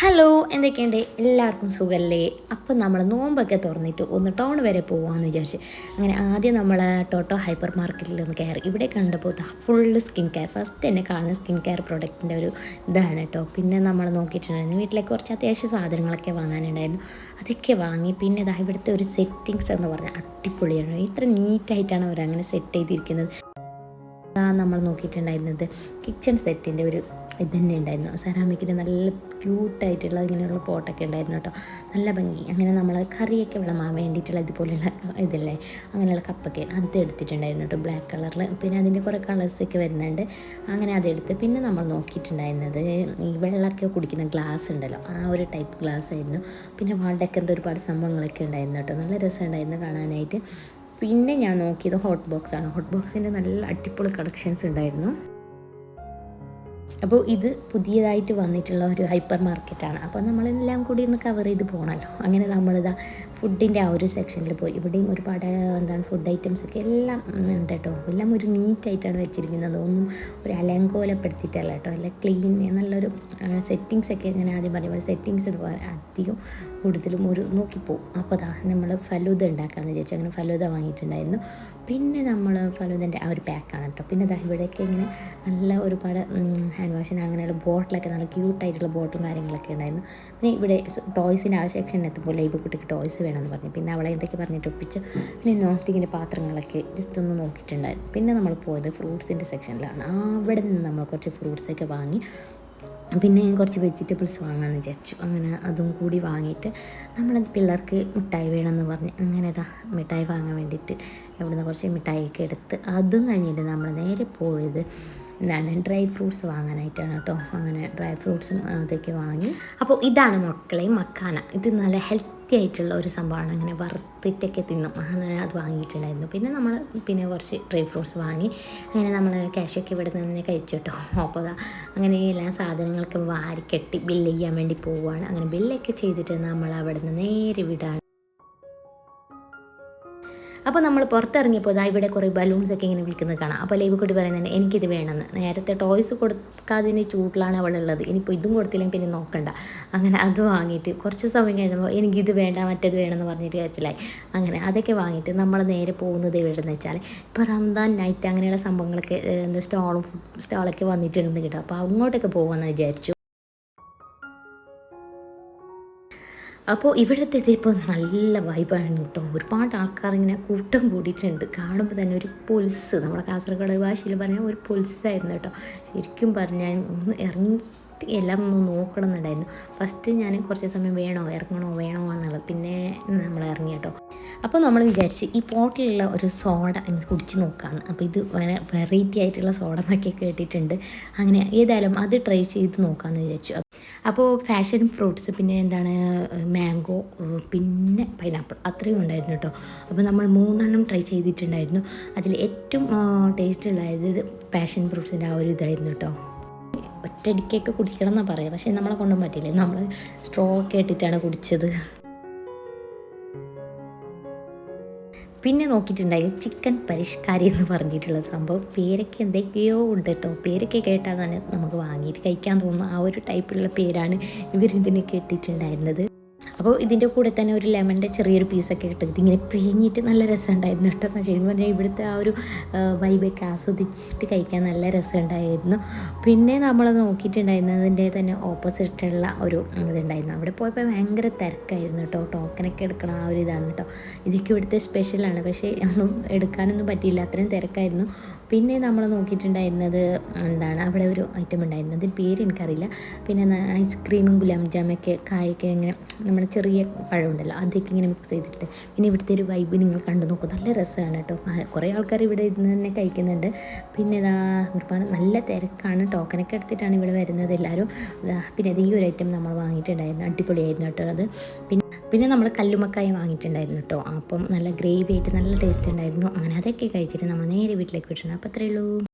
Hello എന്തൊക്കെയുണ്ട്? എല്ലാവർക്കും സുഖമല്ലേ അപ്പം നമ്മൾ നോമ്പൊക്കെ തുറന്നിട്ട് ഒന്ന് ടൗൺ വരെ പോകാമെന്ന് വിചാരിച്ച്. അങ്ങനെ ആദ്യം നമ്മൾ ടോട്ടോ ഹൈപ്പർ മാർക്കറ്റിൽ ഒന്ന് കയറി. ഇവിടെ കണ്ടപ്പോൾ ഫുള്ള് സ്കിൻ കെയർ ഫസ്റ്റ് തന്നെ കാണുന്ന സ്കിൻ കെയർ പ്രൊഡക്റ്റിന്റെ ഒരു ഇതാണ് കേട്ടോ പിന്നെ നമ്മൾ നോക്കിയിട്ടുണ്ടായിരുന്നു വീട്ടിലേക്ക് കുറച്ച് അത്യാവശ്യം സാധനങ്ങളൊക്കെ വാങ്ങാനുണ്ടായിരുന്നു. അതൊക്കെ വാങ്ങി പിന്നെ ഇതാ ഇവിടുത്തെ ഒരു സെറ്റിങ്സ് എന്ന് പറഞ്ഞാൽ അടിപൊളിയാണ്. ഇത്ര നീറ്റായിട്ടാണ് അവർ അങ്ങനെ സെറ്റ് ചെയ്തിരിക്കുന്നത്. നമ്മൾ നോക്കിയിട്ടുണ്ടായിരുന്നത് കിച്ചൺ സെറ്റിന്റെ ഒരു ഇത് തന്നെ ഉണ്ടായിരുന്നു. സെറാമിക്കിന്റെ നല്ല ക്യൂട്ടായിട്ടുള്ള ഇങ്ങനെയുള്ള പോട്ടൊക്കെ ഉണ്ടായിരുന്നു കേട്ടോ. നല്ല ഭംഗി. അങ്ങനെ നമ്മൾ കറിയൊക്കെ വിളമാൻ വേണ്ടിയിട്ടുള്ള ഇതുപോലെയുള്ള ഇതില്ലേ അങ്ങനെയുള്ള കപ്പൊക്കെ അത് എടുത്തിട്ടുണ്ടായിരുന്നു കേട്ടോ ബ്ലാക്ക് കളറിൽ പിന്നെ അതിന്റെ കുറേ കളേഴ്സൊക്കെ വരുന്നുണ്ട്. അങ്ങനെ അതെടുത്ത് പിന്നെ നമ്മൾ നോക്കിയിട്ടുണ്ടായിരുന്നത് ഈ വെള്ളമൊക്കെ കുടിക്കുന്ന ഗ്ലാസ് ഉണ്ടല്ലോ ആ ഒരു ടൈപ്പ് ഗ്ലാസ് ആയിരുന്നു. പിന്നെ വാൾ ഡെക്കറിന്റെ ഒരുപാട് സംഭവങ്ങളൊക്കെ ഉണ്ടായിരുന്നു കേട്ടോ. നല്ല രസമുണ്ടായിരുന്നു കാണാനായിട്ട്. പിന്നെ ഞാൻ നോക്കിയത് ഹോട്ട് ബോക്സ് ആണ്. ഹോട്ട് ബോക്സിന്റെ നല്ല അടിപൊളി കളക്ഷൻസ് ഉണ്ടായിരുന്നു. അപ്പോൾ ഇത് പുതിയതായിട്ട് വന്നിട്ടുള്ള ഒരു ഹൈപ്പർ മാർക്കറ്റാണ്. അപ്പോൾ നമ്മളെല്ലാം കൂടി ഒന്ന് കവർ ചെയ്ത് പോകണമല്ലോ അങ്ങനെ നമ്മളിതാ ഫുഡിന്റെ ആ ഒരു സെക്ഷനിൽ പോയി. ഇവിടെയും ഒരുപാട് എന്താണ് ഫുഡ് ഐറ്റംസ് ഒക്കെ എല്ലാം ഉണ്ട് കേട്ടോ. എല്ലാം ഒരു നീറ്റായിട്ടാണ് വെച്ചിരിക്കുന്നത്. ഒന്നും ഒരു അലങ്കോലപ്പെടുത്തിയിട്ടല്ല കേട്ടോ. എല്ലാം ക്ലീൻ നല്ലൊരു സെറ്റിങ്സ് ഒക്കെ ഞാൻ ആദ്യം പോലെ സെറ്റിങ്സ് അധികം കൂടുതലും ഒരു നോക്കിപ്പോവും. അപ്പോൾ അതാ നമ്മൾ ഫലൂദ ഉണ്ടാക്കാമെന്ന് വിചാരിച്ചു. അങ്ങനെ ഫലൂദ വാങ്ങിയിട്ടുണ്ടായിരുന്നു. പിന്നെ നമ്മൾ ഫലൂദന്റെ ആ ഒരു പാക്കാണ് കേട്ടോ. പിന്നെ അതാ ഇവിടെയൊക്കെ ഇങ്ങനെ നല്ല ഒരുപാട് ഹാൻഡ് വാഷിന് അങ്ങനെയുള്ള ബോട്ടിലൊക്കെ നല്ല ക്യൂട്ടായിട്ടുള്ള ബോട്ടും കാര്യങ്ങളൊക്കെ ഉണ്ടായിരുന്നു. പിന്നെ ഇവിടെ ടോയ്സിന്റെ ആ സെക്ഷൻ എത്തുമ്പോൾ ലൈബ് കുട്ടിക്ക് ടോയ്സ് വേണമെന്ന് പറഞ്ഞു. പിന്നെ അവളെ എന്തൊക്കെ പറഞ്ഞിട്ട് ഒപ്പിച്ച്. പിന്നെ നോൺ സ്റ്റിക്കിന്റെ പാത്രങ്ങളൊക്കെ ജസ്റ്റ് ഒന്ന് നോക്കിയിട്ടുണ്ടായിരുന്നു. പിന്നെ നമ്മൾ പോയത് ഫ്രൂട്ട്സിന്റെ സെക്ഷനിലാണ്. അവിടെ നിന്ന് നമ്മൾ കുറച്ച് ഫ്രൂട്ട്സൊക്കെ വാങ്ങി. പിന്നെ കുറച്ച് വെജിറ്റബിൾസ് വാങ്ങാമെന്ന് വിചാരിച്ചു. അങ്ങനെ അതും കൂടി വാങ്ങിയിട്ട് നമ്മൾ പിള്ളേർക്ക് മിഠായി വേണമെന്ന് പറഞ്ഞ്. അങ്ങനെ ഇതാ മിഠായി വാങ്ങാൻ വേണ്ടിയിട്ട് ഇവിടുന്ന് കുറച്ച് മിഠായിയൊക്കെ എടുത്ത് അതും കഴിഞ്ഞിട്ട് നമ്മൾ നേരെ പോയത് എന്താണ് ഡ്രൈ ഫ്രൂട്ട്സ് വാങ്ങാനായിട്ടാണ് കേട്ടോ. അങ്ങനെ ഡ്രൈ ഫ്രൂട്ട്സും അതൊക്കെ വാങ്ങി. അപ്പോൾ ഇതാണ് മക്കളെ മക്കാന. ഇത് നല്ല ഹെൽത്തി ആയിട്ടുള്ള ഒരു സംഭവമാണ്. അങ്ങനെ വറുത്തിട്ടൊക്കെ തിന്നും. അങ്ങനെ അത് വാങ്ങിയിട്ടുണ്ടായിരുന്നു. പിന്നെ നമ്മൾ പിന്നെ കുറച്ച് ഡ്രൈ ഫ്രൂട്ട്സ് വാങ്ങി. അങ്ങനെ നമ്മൾ ക്യാഷൊക്കെ ഇവിടെ നിന്ന് കഴിച്ചു കേട്ടോ. അപ്പോൾ അങ്ങനെ എല്ലാ സാധനങ്ങളൊക്കെ വാരിക്കെട്ടി ബില്ല് ചെയ്യാൻ വേണ്ടി പോവുകയാണ്. അങ്ങനെ ബില്ലൊക്കെ ചെയ്തിട്ട് നമ്മൾ അവിടെ നിന്ന് നേരെ വിടാണ്. അപ്പോൾ നമ്മൾ പുറത്തിറങ്ങിയപ്പോൾ ഇതാ ഇവിടെ കുറേ ബലൂൺസ് ഒക്കെ ഇങ്ങനെ വിൽക്കുന്നത് കാണാം. അപ്പോൾ ലൈവ് കുട്ടി പറയുന്നുണ്ട് എനിക്കിത് വേണമെന്ന്. നേരത്തെ ടോയ്സ് കൊടുക്കാതിന് ചൂട്ടിലാണ് അവളുള്ളത് ഇനിയിപ്പോൾ ഇതും കൊടുത്തില്ലെങ്കിൽ പിന്നെ നോക്കണ്ട. അങ്ങനെ അത് വാങ്ങിയിട്ട് കുറച്ച് സമയം കഴിയുമ്പോൾ എനിക്കിത് വേണ്ട മറ്റേത് വേണമെന്ന് പറഞ്ഞിട്ട് വിചാരിച്ചില്ലായി അങ്ങനെ അതൊക്കെ വാങ്ങിയിട്ട് നമ്മൾ നേരെ പോകുന്നത് എവിടെയെന്ന് വെച്ചാൽ ഇപ്പോൾ റംദാൻ നൈറ്റ് അങ്ങനെയുള്ള സംഭവങ്ങളൊക്കെ എന്താ സ്റ്റോളും സ്റ്റോളൊക്കെ വന്നിട്ടുണ്ടെന്ന് കേട്ടോ. അപ്പോൾ അങ്ങോട്ടൊക്കെ പോകുമെന്ന് വിചാരിച്ചു. അപ്പോൾ ഇവിടുത്തെ ഇപ്പോൾ നല്ല വൈബാണ് കേട്ടോ ഒരുപാട് ആൾക്കാർ ഇങ്ങനെ കൂട്ടം കൂടിയിട്ടുണ്ട്. കാണുമ്പോൾ തന്നെ ഒരു പൊൽസ് നമ്മുടെ കാസർഗോഡ് ഭാഷയിൽ പറഞ്ഞാൽ ഒരു പൊൽസായിരുന്നു കേട്ടോ. ശരിക്കും പറഞ്ഞാൽ ഒന്ന് ഇറങ്ങി എല്ലാം ഒന്ന് നോക്കണം എന്നുണ്ടായിരുന്നു ഫസ്റ്റ് ഞാൻ കുറച്ച് സമയം വേണോ ഇറങ്ങണോ വേണോ എന്നുള്ളത് പിന്നെ നമ്മൾ ഇറങ്ങി കേട്ടോ. അപ്പോൾ നമ്മൾ വിചാരിച്ച് ഈ പോട്ടിലുള്ള ഒരു സോഡ കുടിച്ച് നോക്കാമെന്ന് അപ്പോൾ ഇത് വെറൈറ്റി ആയിട്ടുള്ള സോഡ എന്നൊക്കെ കേട്ടിട്ടുണ്ട്. അങ്ങനെ ഏതായാലും അത് ട്രൈ ചെയ്ത് നോക്കാമെന്ന് വിചാരിച്ചു. അപ്പോൾ ഫാഷൻ ഫ്രൂട്ട്സ് പിന്നെ എന്താണ് മാംഗോ പിന്നെ പൈനാപ്പിൾ അത്രയും ഉണ്ടായിരുന്നു കേട്ടോ. അപ്പോൾ നമ്മൾ മൂന്നെണ്ണം ട്രൈ ചെയ്തിട്ടുണ്ടായിരുന്നു. അതിൽ ഏറ്റവും ടേസ്റ്റ് ഉള്ളത് ഫാഷൻ ഫ്രൂട്ട്സിന്റെ ആ ഒരു ഇതായിരുന്നു കേട്ടോ. ഒറ്റയടിക്കൊക്കെ കുടിക്കണം എന്നാണ് പറയുക. പക്ഷേ നമ്മളെ കൊണ്ടും പറ്റില്ലേ. നമ്മൾ സ്ട്രോ ഒക്കെ ഇട്ടിട്ടാണ് കുടിച്ചത്. പിന്നെ നോക്കിയിട്ടുണ്ടായി ചിക്കൻ പരിഷ്കാരി എന്ന് പറഞ്ഞിട്ടുള്ള സംഭവം. പേരൊക്കെ എന്തൊക്കെയോ ഉണ്ട് കേട്ടോ പേരൊക്കെ കേട്ടാൽ തന്നെ നമുക്ക് വാങ്ങിയിട്ട് കഴിക്കാൻ തോന്നുന്ന ആ ഒരു ടൈപ്പിലുള്ള പേരാണ് ഇവരിതിനൊക്കെ കേട്ടിട്ടുണ്ടായിരുന്നത്. അപ്പോൾ ഇതിന്റെ കൂടെ തന്നെ ഒരു ലെമണിന്റെ ചെറിയൊരു പീസൊക്കെ കിട്ടും ഇതിങ്ങനെ പിഴിഞ്ഞിട്ട് നല്ല രസമുണ്ടായിരുന്നു കേട്ടോ. ശരിക്കും പറഞ്ഞാൽ ഇവിടുത്തെ ആ ഒരു വൈബൊക്കെ ആസ്വദിച്ചിട്ട് കഴിക്കാൻ നല്ല രസമുണ്ടായിരുന്നു. പിന്നെ നമ്മൾ നോക്കിയിട്ടുണ്ടായിരുന്നതിന്റെ തന്നെ ഓപ്പോസിറ്റുള്ള ഒരു ഇതുണ്ടായിരുന്നു. അവിടെ പോയപ്പോൾ ഭയങ്കര തിരക്കായിരുന്നു കേട്ടോ. ടോക്കനൊക്കെ എടുക്കണം ആ ഒരു ഇതാണ് കേട്ടോ. ഇതൊക്കെ ഇവിടുത്തെ സ്പെഷ്യലാണ് പക്ഷേ ഒന്നും എടുക്കാനൊന്നും പറ്റിയില്ല. അത്രയും തിരക്കായിരുന്നു. പിന്നെ നമ്മൾ നോക്കിയിട്ടുണ്ടായിരുന്നത് എന്താണ് അവിടെ ഒരു ഐറ്റം ഉണ്ടായിരുന്നത്. പേര് എനിക്കറിയില്ല. പിന്നെ ഐസ്ക്രീമും ഗുലാബ് ജാമൊക്കെ കായൊക്കെ ഇങ്ങനെ നമ്മുടെ ചെറിയ പഴമുണ്ടല്ലോ അതൊക്കെ ഇങ്ങനെ മിക്സ് ചെയ്തിട്ട് പിന്നെ ഇവിടുത്തെ ഒരു വൈബ് നിങ്ങൾ കണ്ടു നോക്കും. നല്ല രസമാണ് കേട്ടോ. കുറേ ആൾക്കാർ ഇവിടെ ഇരുന്ന് തന്നെ കഴിക്കുന്നുണ്ട്. പിന്നെ ഇതാ ഒരുപാട് നല്ല തിരക്കാണ്. ടോക്കനൊക്കെ എടുത്തിട്ടാണ് ഇവിടെ വരുന്നത് എല്ലാവരും. പിന്നെ ഈ ഒരു ഐറ്റം നമ്മൾ വാങ്ങിയിട്ടുണ്ടായിരുന്നു. അടിപൊളിയായിരുന്നു കേട്ടോ അത്. പിന്നെ പിന്നെ നമ്മൾ കല്ലുമക്കായി വാങ്ങിയിട്ടുണ്ടായിരുന്നു കേട്ടോ അപ്പം നല്ല ഗ്രേവി ആയിട്ട് നല്ല ടേസ്റ്റ് ഉണ്ടായിരുന്നു. അങ്ങനെ അതൊക്കെ കഴിച്ചിട്ട് നമ്മൾ നേരെ വീട്ടിലേക്ക് വിട്ടിട്ടുണ്ട് അപ്പോൾ അത്രയേ ഉള്ളൂ.